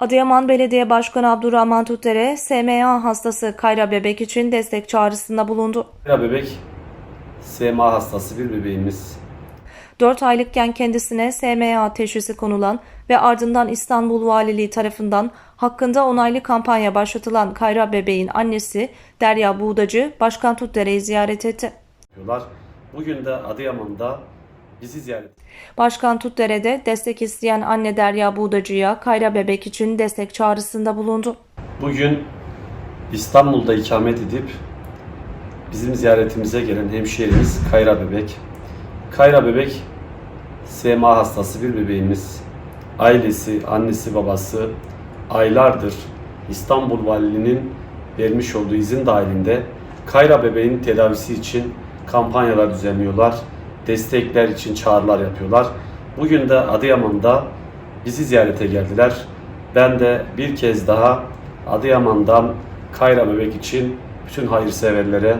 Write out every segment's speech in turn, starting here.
Adıyaman Belediye Başkanı Abdurrahman Tutdere, SMA hastası Kayra Bebek için destek çağrısında bulundu. Kayra bebek SMA hastası bir bebeğimiz. 4 aylıkken kendisine SMA teşhisi konulan ve ardından İstanbul Valiliği tarafından hakkında onaylı kampanya başlatılan Kayra Bebeğin annesi Derya Buğdacı, Başkan Tutdere'yi ziyaret etti. Bugün de Adıyaman'da bizi ziyaret Başkan Tutdere'de destek isteyen anne Derya Buğdacı'ya Kayra Bebek için destek çağrısında bulundu. Bugün İstanbul'da ikamet edip bizim ziyaretimize gelen hemşehrimiz Kayra Bebek. Kayra Bebek SMA hastası bir bebeğimiz. Ailesi, annesi, babası aylardır İstanbul Valiliğinin vermiş olduğu izin dahilinde Kayra bebeğin tedavisi için kampanyalar düzenliyorlar. Destekler için çağrılar yapıyorlar. Bugün de Adıyaman'da bizi ziyarete geldiler. Ben de bir kez daha Adıyaman'dan Kayra Bebek için bütün hayırseverlere,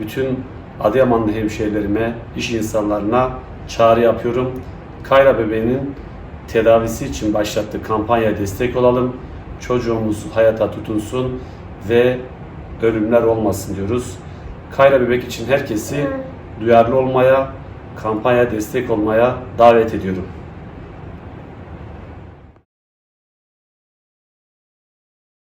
bütün Adıyamanlı hemşehrilerime, iş insanlarına çağrı yapıyorum. Kayra Bebeğinin tedavisi için başlattığı kampanyaya destek olalım. Çocuğumuz hayata tutunsun ve ölümler olmasın diyoruz. Kayra Bebek için herkesi duyarlı olmaya, kampanya destek olmaya davet ediyorum.